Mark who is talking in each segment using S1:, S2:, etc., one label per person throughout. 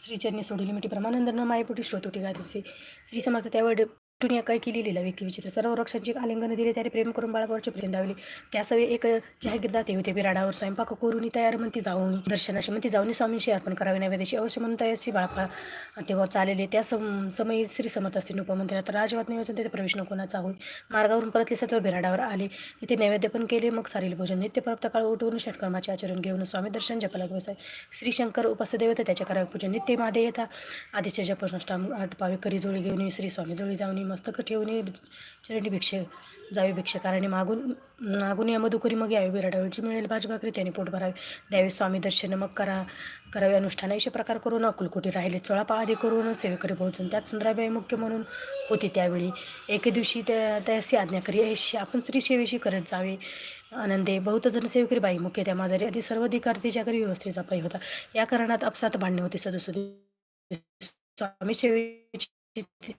S1: श्रीचरणी सोडली मिठी परमानंद न मायपुटी श्रोतोटी गायत्री श्री समर्थ त्यावर दुनिया काय केली लिहिला विकी विचित्र. सर्व वृक्षांची आलिंगन दिले त्याने प्रेम करून बाळावरचे प्रेम दावले त्यासवे एक जहागीरदार ते होते बिराडावर स्वयंपाक करून तयार म्हणती जाऊन. दर्शनाशी म्हणती जाऊन स्वामींशी अर्पण करावे नैवेद्याची अवश्य म्हणून तयारशी बाळपा. तेव्हा चालले त्या सम समयी श्री समर्थ असतील तर राजवात नियोजन तेथे प्रवेश कोणाचा होईल मार्गावरून परतले सत्र बिराडावर आले. तिथे नैवेद्य पण केले मग सारील भोजन. नित्य प्राप्त काळ उठवून षटकर्माचे आचरण घेऊन स्वामी दर्शन जपाला व्यवसाय श्री शंकर उपास्य देवता त्याच्या करावे पूजन. नित्य मादे येता. आधीच्या जपष्टाम आठ पावे करी जोळी घेऊन श्री स्वामी जोळी जाऊन मस्तक ठेवून चरणी भिक्षे जावे भिक्षकाराने मागून मागून या मधुकरी मग यावे बिराडावरची मिळेल भाजभाकरी त्याने पोट भरावे. द्यावे स्वामी दर्शन मग करा करावे अनुष्ठान. असे प्रकार करून अकुलकोटी राहिले. चोळापा आधी करून सेवेकरी पोहोचून. त्यात सुंदराबाई मुख्य म्हणून होती त्यावेळी. एके दिवशी त्या त्याशी आज्ञा करी. अशी आपण स्त्री सेवेशी करत जावे. आनंदे. बहुत जण सेवेकरी बाई मुख्य. त्या माझारी आधी सर्व अधिकार तिच्या घरी व्यवस्थेचा पायी होता. या कारणात अपसात भांडणे होते. सदस्य स्वामी सेवेची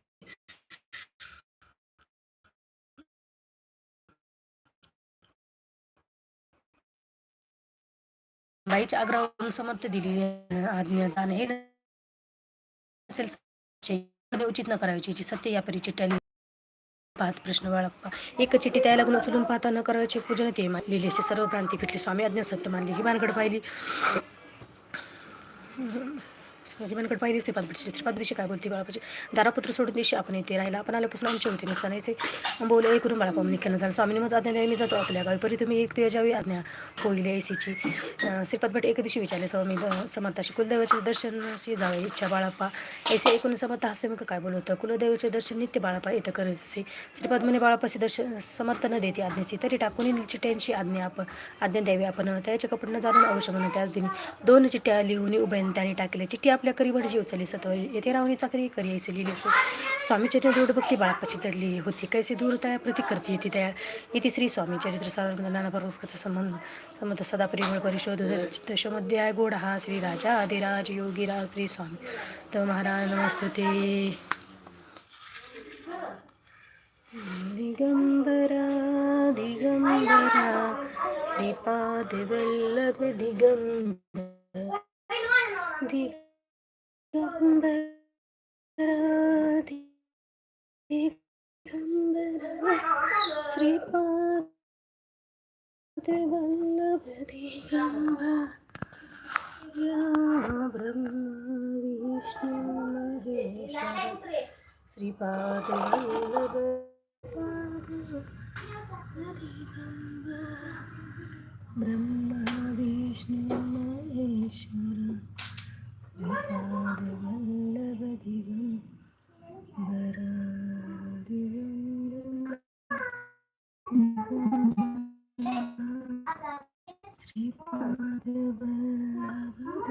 S1: बाईच्या आग्रहावरून समर्थ दिली आज्ञा जाणे हे असेल उचित न करायची सत्य या परी पाहत प्रश्न बाळप्पा एक चिठ्ठी त्याला लागून उचलून पाहता न करायचे पूजन ते लिहिले. सर्व प्रांती पिठले स्वामी आज्ञा सत्य मानली. ही भानगड पाहिली. हिमानकड पाहिली श्रीपाद ब्रिटिश श्रीपाद दिवशी काय बोलते बाळापाशी? दारापुत्र सोडून दिवशी आपण येते. राहिला आपण आल्यापासून आमचे होते. नुकसान यायचे बोल एक करून बाळापा निघणं झालं स्वामीने मग आज्ञा द्यावी मी जातो आपल्या गावी. परी तुम्ही एक तुझ्यावी जावी आज्ञा होईल ए श्रीपाद भट एक दिवशी विचारले. स्वामी समर्थाशी कुलदेवाचे दर्शनाशी जावे इच्छा बाळापा. ऐसे एकूण समर्थ हास्यमुख काय बोलवतं? कुलदेवाचे दर्शन नित्य बाळापा येतं करत असे. श्रीपाद म्हणे बाळापाशी दर्शन समर्थ न देते आज्ञेची. तरी टाकून चिठ्ठ्यांची आज्ञा आपण आज्ञा द्यावी आपण. त्याच्या कपडनं जाणून अवश्य म्हणून त्याच दिनी दोन चिठ्ठ्या लिहून उभ्याने त्याने टाकले चिठ्ठी आपल्या करी भटजी उचलली सत्व येथे रावणी चाकरी करी ऐसे लिहिले असो स्वामी चरित्र दृढ भक्ती बाळापाची चढली होती. कैसे दूर तया प्रती करती येते तयार येते श्री स्वामी चरित्र साधारण नानाबरोबर संबंध. संबंध सदा परिमळ परिशोध दशमध्ये गोड हा श्री राजा. आदिराज योगीराज श्री स्वामी. तर महाराज नमस्तुते. दिगंबरा दिगंबरा. श्रीपाद वल्लभ दिगंबर दिग श्रीपाद वल्लभ दिगंबर ब्रह्मा विष्णू महेश्वर श्रीपाद वल्लभ ब्रह्मा विष्णू महेश्वर। श्रीपाद वल्लभ दिगंबर दिगंबर श्रीपाद वल्लभ